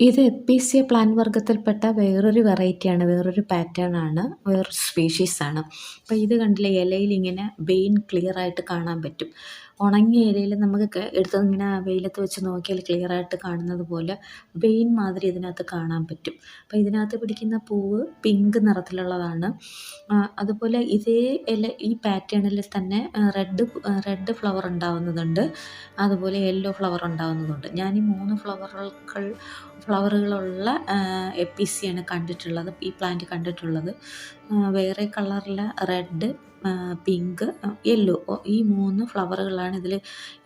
ഇത് എപ്പീസിയ പ്ലാന്റ് വർഗത്തിൽപ്പെട്ട വേറൊരു വെറൈറ്റിയാണ് വേറൊരു പാറ്റേൺ ആണ്. വേറൊരു സ്പീഷീസാണ് അപ്പോൾ ഇത് കണ്ടില്ലേ ഇലയിൽ ഇങ്ങനെ വെയിൻ ക്ലിയർ ആയിട്ട് കാണാൻ പറ്റും. ഉണങ്ങിയ ഇലയിൽ നമുക്ക് എടുത്ത് ഇങ്ങനെ വെയിലത്ത് വെച്ച് നോക്കിയാൽ ക്ലിയർ ആയിട്ട് കാണുന്നത് പോലെ വെയിൻ മാതിരി ഇതിനകത്ത് കാണാൻ പറ്റും. അപ്പോൾ ഇതിനകത്ത് പിടിക്കുന്ന പൂവ് പിങ്ക് നിറത്തിലുള്ളതാണ്. അതുപോലെ ഇതേ ഇല ഈ പാറ്റേണിൽ തന്നെ റെഡ് റെഡ് ഫ്ലവർ ഉണ്ടാവുന്നതുണ്ട്. അതുപോലെ യെല്ലോ ഫ്ലവർ ഉണ്ടാവുന്നതുണ്ട്. ഞാൻ ഈ മൂന്ന് ഫ്ലവറുകൾ ഫ്ലവറുകളുള്ള എപ്പിസിയാണ് കണ്ടിട്ടുള്ളത് ഈ പ്ലാന്റ് കണ്ടിട്ടുള്ളത്. വേറെ കളറിലെ റെഡ് പിങ്ക് യെല്ലോ ഈ മൂന്ന് ഫ്ലവറുകളാണ് ഇതിൽ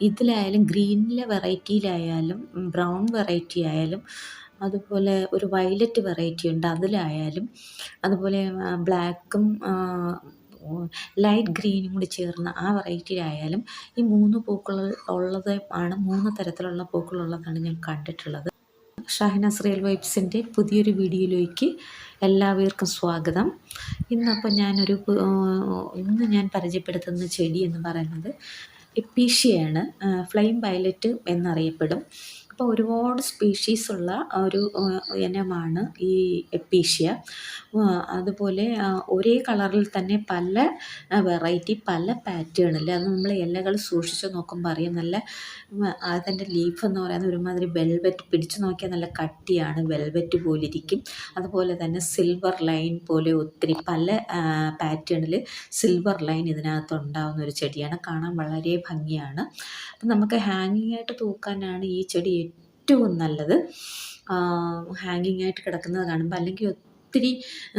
ഇതിലായാലും ഗ്രീനിലെ വെറൈറ്റിയിലായാലും ബ്രൗൺ വെറൈറ്റി ആയാലും അതുപോലെ ഒരു വയലറ്റ് വെറൈറ്റി ഉണ്ട് അതിലായാലും അതുപോലെ ബ്ലാക്കും ലൈറ്റ് ഗ്രീനും കൂടി ചേർന്ന ആ വെറൈറ്റിയിലായാലും ഈ മൂന്ന് പൂക്കൾ ഉള്ളത് ആണ് മൂന്ന് തരത്തിലുള്ള പൂക്കളുള്ളതാണ് ഞാൻ കണ്ടിട്ടുള്ളത്. ഷാഹിനാസ് റിയൽ വൈബ്സിന്റെ പുതിയൊരു വീഡിയോയിലേക്ക് എല്ലാവർക്കും സ്വാഗതം. ഇന്നപ്പോൾ ഞാനൊരു ഇന്ന് ഞാൻ പരിചയപ്പെടുത്തുന്ന ചെടി എന്ന് പറയുന്നത് എപ്പീഷ്യയാണ് ഫ്ലെയിം വയലറ്റ് എന്നറിയപ്പെടും. അപ്പോൾ ഒരുപാട് സ്പീഷീസ് ഉള്ള ഒരു ഇനമാണ് ഈ എപ്പീഷ്യ അതുപോലെ ഒരേ കളറിൽ തന്നെ പല വെറൈറ്റി പല പാറ്റേണിൽ അത് നമ്മൾ ഇലകൾ സൂക്ഷിച്ച് നോക്കുമ്പോൾ അറിയാം. നല്ല അതിന്റെ ലീഫ് എന്ന് പറയുന്നത് ഒരുമാതിരി വെൽവെറ്റ് പിടിച്ചു നോക്കിയാൽ നല്ല കട്ടിയാണ് വെൽവെറ്റ് പോലെ ഇരിക്കും അതുപോലെ തന്നെ സിൽവർ ലൈൻ പോലെ ഒത്തിരി പല പാറ്റേണിൽ സിൽവർ ലൈൻ ഇതിനകത്ത് ഉണ്ടാകുന്ന ഒരു ചെടിയാണ്. കാണാൻ വളരെ ഭംഗിയാണ്. അപ്പം നമുക്ക് ഹാങ്ങിങ് ആയിട്ട് തൂക്കാനാണ് ഈ ചെടി ഏറ്റവും നല്ലത്. ഹാങ്ങിങ് ആയിട്ട് കിടക്കുന്നത് കാണുമ്പോൾ അല്ലെങ്കിൽ ഒത്തിരി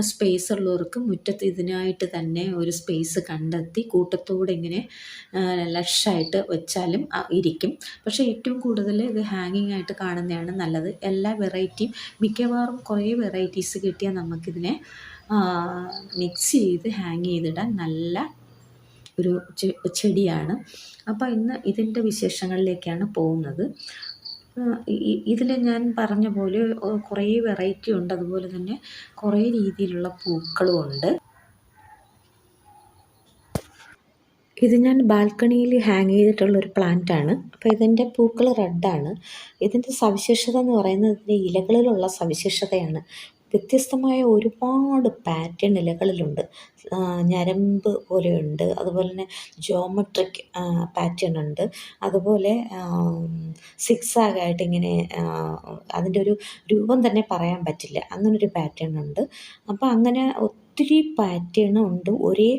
സ്പേസ് ഉള്ളവർക്ക് മുറ്റത്ത് ഇതിനായിട്ട് തന്നെ ഒരു സ്പേസ് കണ്ടെത്തി കൂട്ടത്തോടെ ഇങ്ങനെ ലഷായിട്ട് വെച്ചാലും ഇരിക്കും. പക്ഷേ ഏറ്റവും കൂടുതൽ ഇത് ഹാങ്ങിങ് ആയിട്ട് കാണുന്നതാണ് നല്ലത്. എല്ലാ വെറൈറ്റിയും മിക്കവാറും കുറേ വെറൈറ്റീസ് കിട്ടിയാൽ നമുക്കിതിനെ മിക്സ് ചെയ്ത് ഹാങ് ചെയ്തിടാൻ നല്ല ഒരു ചെടിയാണ്. അപ്പോൾ ഇന്ന് ഇതിന്റെ വിശേഷങ്ങളിലേക്കാണ് പോകുന്നത്. ഇതിൽ ഞാൻ പറഞ്ഞ പോലെ കുറേ വെറൈറ്റി ഉണ്ട്. അതുപോലെ തന്നെ കുറേ രീതിയിലുള്ള പൂക്കളും ഉണ്ട്. ഇത് ഞാൻ ബാൽക്കണിയിൽ ഹാങ് ചെയ്തിട്ടുള്ള ഒരു പ്ലാന്റ് ആണ് അപ്പോൾ ഇതിന്റെ പൂക്കൾ റെഡാണ്. ഇതിന്റെ സവിശേഷത എന്ന് പറയുന്നത് ഇതിന്റെ ഇലകളിലുള്ള സവിശേഷതയാണ്. വ്യത്യസ്തമായ ഒരുപാട് പാറ്റേൺ ഇലകളിലുണ്ട് ഞരമ്പ് പോലെയുണ്ട്. അതുപോലെ തന്നെ ജോമെട്രിക് പാറ്റേൺ ഉണ്ട്. അതുപോലെ സിക്സാഗായിട്ട് ഇങ്ങനെ അതിന്റെ ഒരു രൂപം തന്നെ പറയാൻ പറ്റില്ല. അങ്ങനൊരു പാറ്റേൺ ഉണ്ട്. അപ്പോൾ അങ്ങനെ ഒത്തിരി പാറ്റേൺ ഉണ്ട്. ഒരേ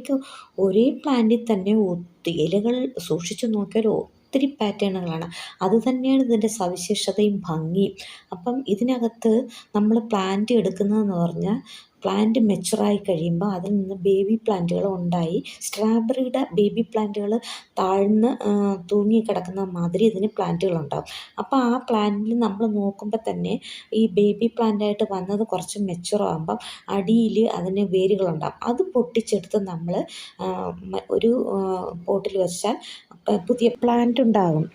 ഒരേ പ്ലാന്റിൽ തന്നെ ഒത്തിരി ഇലകൾ സൂക്ഷിച്ചു നോക്കിയാൽ ഒത്തിരി പാറ്റേണുകളാണ്. അത് തന്നെയാണ് ഇതിന്റെ സവിശേഷതയും ഭംഗിയും. അപ്പം ഇതിനകത്ത് നമ്മൾ പ്ലാന്റ് എടുക്കുന്നതെന്ന് പറഞ്ഞാൽ പ്ലാന്റ് മെച്ചുറായി കഴിയുമ്പോൾ അതിൽ നിന്ന് ബേബി പ്ലാന്റുകൾ ഉണ്ടായി. സ്ട്രാബെറിയുടെ ബേബി പ്ലാന്റുകൾ താഴ്ന്ന് തൂങ്ങി കിടക്കുന്ന മാതിരി ഇതിന് പ്ലാന്റുകൾ ഉണ്ടാവും. അപ്പോൾ ആ പ്ലാന്റിൽ നമ്മൾ നോക്കുമ്പോൾ തന്നെ ഈ ബേബി പ്ലാന്റായിട്ട് വന്നത് കുറച്ച് മെച്ചുറാകുമ്പം അടിയിൽ അതിന് വേരുകളുണ്ടാവും അത് പൊട്ടിച്ചെടുത്ത് നമ്മൾ ഒരു പോട്ടിൽ വെച്ചാൽ പുതിയ പ്ലാന്റ് ഉണ്ടാകും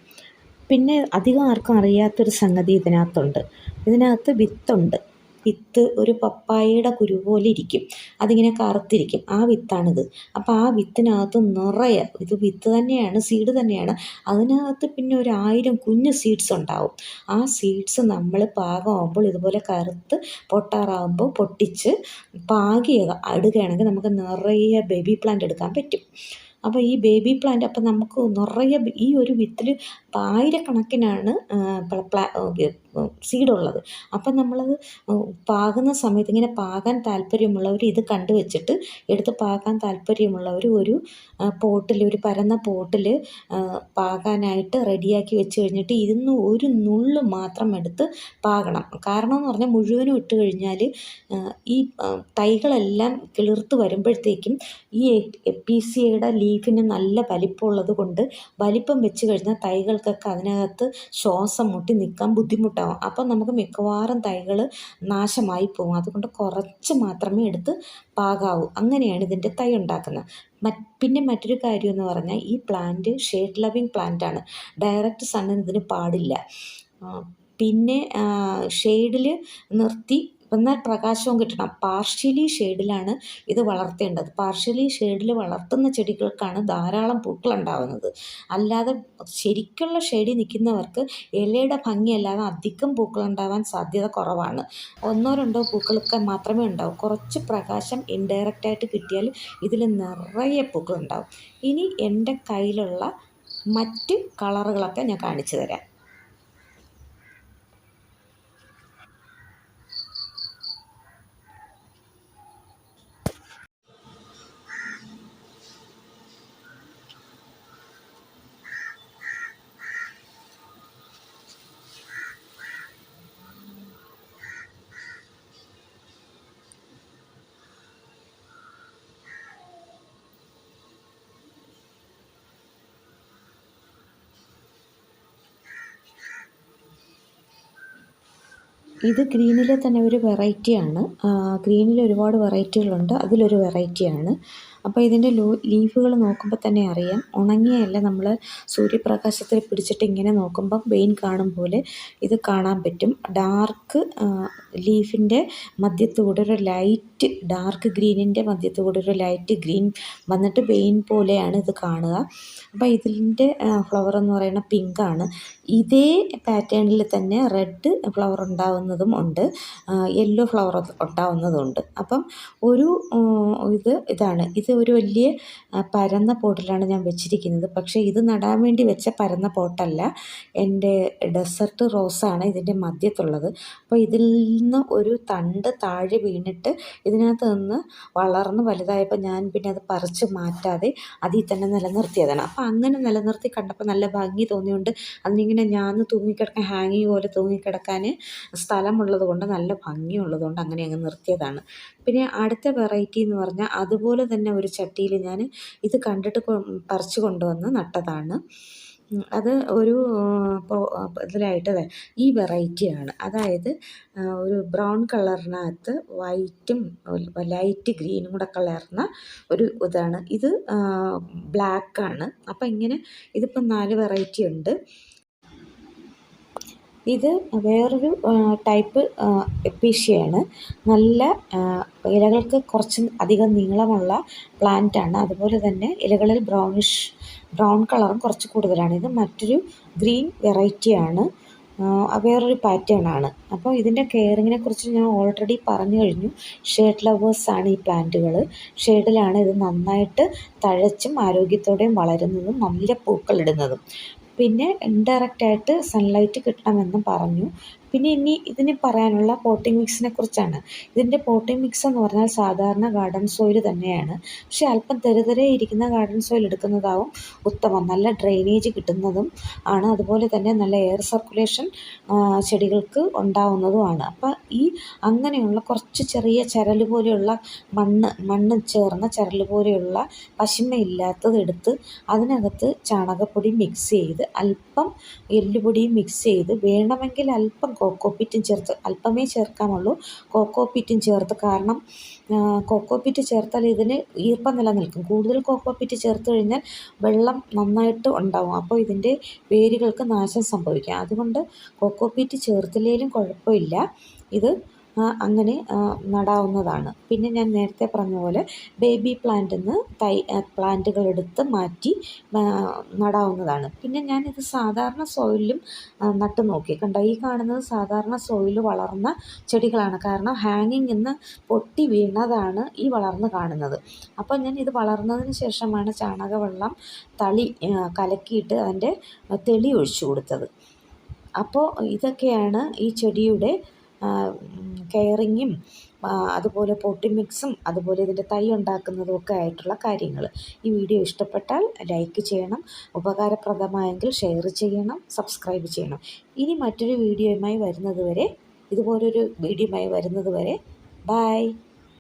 പിന്നെ അധികം ആർക്കും അറിയാത്തൊരു സംഗതി ഇതിനകത്തുണ്ട്. ഇതിനകത്ത് വിത്തുണ്ട്. വിത്ത് ഒരു പപ്പായയുടെ കുരു പോലെ ഇരിക്കും. അതിങ്ങനെ കറുത്തിരിക്കും. ആ വിത്താണിത്. അപ്പോൾ ആ വിത്തിനകത്ത് നിറയെ ഇത് വിത്ത് തന്നെയാണ് സീഡ് തന്നെയാണ്. അതിനകത്ത് പിന്നെ ഒരു ആയിരം കുഞ്ഞ് സീഡ്സ് ഉണ്ടാവും. ആ സീഡ്സ് നമ്മൾ പാകമാകുമ്പോൾ ഇതുപോലെ കറുത്ത് പൊട്ടാറാകുമ്പോൾ പൊട്ടിച്ച് പാകി അടുകയാണെങ്കിൽ നമുക്ക് നിറയെ ബേബി പ്ലാന്റ് എടുക്കാൻ പറ്റും. അപ്പോൾ ഈ ബേബി പ്ലാന്റ് അപ്പം നമുക്ക് നിറയെ ഈ ഒരു വിത്തിൽ ആയിരക്കണക്കിനാണ് സീഡുള്ളത് അപ്പം നമ്മളത് പാകുന്ന സമയത്ത് ഇങ്ങനെ പാകാൻ താല്പര്യമുള്ളവർ ഇത് കണ്ടു വെച്ചിട്ട് എടുത്ത് പാകാൻ താല്പര്യമുള്ളവർ ഒരു പോട്ടിൽ ഒരു പരന്ന പോട്ടിൽ പാകാനായിട്ട് റെഡിയാക്കി വെച്ച് കഴിഞ്ഞിട്ട് ഇതിന്ന് ഒരു നുള്ള് മാത്രം എടുത്ത് പാകണം. കാരണം എന്ന് പറഞ്ഞാൽ മുഴുവനും ഇട്ട് കഴിഞ്ഞാൽ ഈ തൈകളെല്ലാം കിളിർത്ത് വരുമ്പോഴത്തേക്കും ഈ പി സിയുടെ ലീഫിന് നല്ല വലിപ്പമുള്ളത് കൊണ്ട് വലിപ്പം വെച്ച് കഴിഞ്ഞാൽ തൈകൾക്കൊക്കെ അതിനകത്ത് ശ്വാസം മുട്ടി നിൽക്കാൻ ബുദ്ധിമുട്ടാണ് ഉണ്ടാവും അപ്പം നമുക്ക് മിക്കവാറും തൈകൾ നാശമായി പോകും അതുകൊണ്ട് കുറച്ച് മാത്രമേ എടുത്ത് പാകാവൂ. അങ്ങനെയാണ് ഇതിന്റെ തൈ ഉണ്ടാക്കുന്നത്. പിന്നെ മറ്റൊരു കാര്യം എന്ന് പറഞ്ഞാൽ ഈ പ്ലാന്റ് ഷെയ്ഡ് ലവിങ് പ്ലാന്റ് ആണ്. ഡയറക്റ്റ് സണ്ണിന് ഇതിന് പാടില്ല. പിന്നെ ഷെയ്ഡിൽ നിർത്തി എന്നാൽ പ്രകാശവും കിട്ടണം. പാർഷ്യലി ഷെയ്ഡിലാണ് ഇത് വളർത്തേണ്ടത്. പാർഷ്യലി ഷെയ്ഡിൽ വളർത്തുന്ന ചെടികൾക്കാണ് ധാരാളം പൂക്കൾ ഉണ്ടാകുന്നത് അല്ലാതെ ശരിക്കുള്ള ഷെയ്ഡിൽ നിൽക്കുന്നവർക്ക് ഇലയുടെ ഭംഗിയല്ലാതെ അധികം പൂക്കൾ ഉണ്ടാവാൻ സാധ്യത കുറവാണ്. ഒന്നോ രണ്ടോ പൂക്കളൊക്കെ മാത്രമേ ഉണ്ടാവൂ. കുറച്ച് പ്രകാശം ഇൻഡയറക്റ്റ് ആയിട്ട് കിട്ടിയാൽ ഇതിൽ നിറയെ പൂക്കൾ ഉണ്ടാവും. ഇനി എന്റെ കയ്യിലുള്ള മറ്റ് കളറുകളൊക്കെ ഞാൻ കാണിച്ചു തരാം. ഇത് ഗ്രീനിലെ തന്നെ ഒരു വെറൈറ്റിയാണ് ഗ്രീനിൽ ഒരുപാട് വെറൈറ്റികളുണ്ട് അതിലൊരു വെറൈറ്റിയാണ് അപ്പോൾ ഇതിന്റെ ലോ ലീഫുകൾ നോക്കുമ്പോൾ തന്നെ അറിയാം. ഉണങ്ങിയല്ല നമ്മൾ സൂര്യപ്രകാശത്തിൽ പിടിച്ചിട്ട് ഇങ്ങനെ നോക്കുമ്പം വെയിൻ കാണും പോലെ ഇത് കാണാൻ പറ്റും. ഡാർക്ക് ലീഫിന്റെ മധ്യത്തൂടെ ഒരു ലൈറ്റ് ഡാർക്ക് ഗ്രീനിന്റെ മധ്യത്തൂടെ ഒരു ലൈറ്റ് ഗ്രീൻ വന്നിട്ട് വെയിൻ പോലെയാണ് ഇത് കാണുക. അപ്പോൾ ഇതിന്റെ ഫ്ലവർ എന്ന് പറയുന്നത് പിങ്കാണ് ഇതേ പാറ്റേണിൽ തന്നെ റെഡ് ഫ്ലവർ ഉണ്ടാവുന്നതും ഉണ്ട്. യെല്ലോ ഫ്ലവർ ഉണ്ടാവുന്നതും ഉണ്ട്. അപ്പം ഒരു ഇത് ഇതാണ്. ഇത് ഒരു വലിയ പരന്ന പോട്ടിലാണ് ഞാൻ വെച്ചിരിക്കുന്നത്. പക്ഷേ ഇത് നടാൻ വേണ്ടി വെച്ച പരന്ന പോട്ടല്ല. എന്റെ ഡെസേർട്ട് റോസാണ് ഇതിന്റെ മധ്യത്തുള്ളത്. അപ്പോൾ ഇതിൽ നിന്ന് ഒരു തണ്ട് താഴെ വീണിട്ട് ഇതിനകത്ത് നിന്ന് വളർന്ന് വലുതായപ്പോൾ ഞാൻ പിന്നെ അത് പറിച്ച് മാറ്റാതെ അതിൽ തന്നെ നിലനിർത്തിയതാണ്. അപ്പോൾ അങ്ങനെ നിലനിർത്തി കണ്ടപ്പോൾ നല്ല ഭംഗി തോന്നിയുകൊണ്ട് അതിനിങ്ങനെ ഞാൻ തൂങ്ങിക്കിടക്കാൻ ഹാങ്ങിങ് പോലെ തൂങ്ങിക്കിടക്കാൻ സ്ഥലമുള്ളത് കൊണ്ട് നല്ല ഭംഗിയുള്ളതുകൊണ്ട് അങ്ങനെ അങ്ങ് നിർത്തിയതാണ്. പിന്നെ അടുത്ത വെറൈറ്റി എന്ന് പറഞ്ഞാൽ അതുപോലെ തന്നെ ഒരു ചട്ടിയിൽ ഞാൻ ഇത് കണ്ടിട്ട് പറിച്ചു കൊണ്ടുവന്ന് നട്ടതാണ്. അത് ഒരു ഇതിലായിട്ട് ഈ വെറൈറ്റിയാണ് അതായത് ഒരു ബ്രൗൺ കളറിനകത്ത് വൈറ്റും ലൈറ്റ് ഗ്രീനും കൂടെ കളർന്ന ഒരു ഇതാണ്. ഇത് ബ്ലാക്കാണ്. അപ്പം ഇങ്ങനെ ഇതിപ്പം നാല് വെറൈറ്റി ഉണ്ട്. ഇത് വേറൊരു ടൈപ്പ് എപ്പീഷ്യയാണ് നല്ല ഇലകൾക്ക് കുറച്ച് അധികം നീളമുള്ള പ്ലാന്റാണ് അതുപോലെ തന്നെ ഇലകളിൽ ബ്രൗണിഷ് ബ്രൗൺ കളറും കുറച്ച് കൂടുതലാണ്. ഇത് മറ്റൊരു ഗ്രീൻ വെറൈറ്റിയാണ് വേറൊരു പാറ്റേൺ ആണ്. അപ്പോൾ ഇതിന്റെ കെയറിങ്ങിനെ കുറിച്ച് ഞാൻ ഓൾറെഡി പറഞ്ഞു കഴിഞ്ഞു. ഷേഡ് ലവേഴ്സാണ് ഈ പ്ലാന്റുകൾ ഷേഡിലാണ് ഇത് നന്നായിട്ട് തഴച്ചും ആരോഗ്യത്തോടെയും വളരുന്നതും നല്ല പൂക്കളിടുന്നതും പിന്നെ ഇൻഡയറക്റ്റായിട്ട് സൺലൈറ്റ് കിട്ടണമെന്നും പറഞ്ഞു. പിന്നെ ഇനി ഇതിന് പറയാനുള്ള പോട്ടിംഗ് മിക്സിനെ കുറിച്ചാണ്. ഇതിന്റെ പോട്ടിംഗ് മിക്സ് എന്ന് പറഞ്ഞാൽ സാധാരണ ഗാർഡൻ സോയിൽ തന്നെയാണ്. പക്ഷേ അല്പം തെരുതെരെ ഇരിക്കുന്ന ഗാർഡൻ സോയിൽ എടുക്കുന്നതാവും ഉത്തമം. നല്ല ഡ്രെയിനേജ് കിട്ടുന്നതും ആണ്. അതുപോലെ തന്നെ നല്ല എയർ സർക്കുലേഷൻ ചെടികൾക്ക് ഉണ്ടാവുന്നതുമാണ്. അപ്പോൾ ഈ അങ്ങനെയുള്ള കുറച്ച് ചെറിയ ചരൽ പോലെയുള്ള മണ്ണ് മണ്ണ് ചേർന്ന ചരൽ പോലെയുള്ള പശിമയില്ലാത്തത് എടുത്ത് അതിനകത്ത് ചാണകപ്പൊടി മിക്സ് ചെയ്ത് അല്പം എല്ലുപൊടിയും മിക്സ് ചെയ്ത് വേണമെങ്കിൽ അല്പം കോക്കോപ്പീറ്റും ചേർത്ത് അല്പമേ ചേർക്കാനുള്ളൂ. കോക്കോപ്പീറ്റും ചേർത്ത് കാരണം കോക്കോപ്പീറ്റ് ചേർത്താൽ ഇതിന് ഈർപ്പം നിലനിൽക്കും. കൂടുതൽ കോക്കോപ്പീറ്റ് ചേർത്ത് കഴിഞ്ഞാൽ വെള്ളം നന്നായിട്ട് ഉണ്ടാവും. അപ്പോൾ ഇതിന്റെ വേരുകൾക്ക് നാശം സംഭവിക്കാം. അതുകൊണ്ട് പിറ്റ് ചേർത്തില്ലെങ്കിലും കുഴപ്പമില്ല. ഇത് അങ്ങനെ നടാവുന്നതാണ്. പിന്നെ ഞാൻ നേരത്തെ പറഞ്ഞ പോലെ ബേബി പ്ലാന്റിൽ നിന്ന് തൈ പ്ലാന്റുകൾ എടുത്ത് മാറ്റി നടാവുന്നതാണ്. പിന്നെ ഞാനിത് സാധാരണ സോയിലും നട്ട് നോക്കി. കണ്ടോ ഈ കാണുന്നത് സാധാരണ സോയിൽ വളർന്ന ചെടികളാണ്. കാരണം ഹാങ്ങിങ് നിന്ന് പൊട്ടി വീണതാണ് ഈ വളർന്ന് കാണുന്നത്. അപ്പോൾ ഞാൻ ഇത് വളർന്നതിന് ശേഷമാണ് ചാണകവെള്ളം തളി കലക്കിയിട്ട് അതിന്റെ തെളി ഒഴിച്ചു കൊടുത്തത്. അപ്പോൾ ഇതൊക്കെയാണ് ഈ ചെടിയുടെ കെയറിങ്ങും അതുപോലെ പൊട്ടി മിക്സും അതുപോലെ ഇതിന്റെ തൈ ഉണ്ടാക്കുന്നതും ഒക്കെ ആയിട്ടുള്ള കാര്യങ്ങൾ ഈ വീഡിയോ ഇഷ്ടപ്പെട്ടാൽ ലൈക്ക് ചെയ്യണം ഉപകാരപ്രദമായെങ്കിൽ ഷെയർ ചെയ്യണം സബ്സ്ക്രൈബ് ചെയ്യണം. ഇനി മറ്റൊരു വീഡിയോയുമായി വരുന്നതുവരെ ഇതുപോലൊരു വീഡിയോയുമായി വരുന്നതുവരെ ബായ്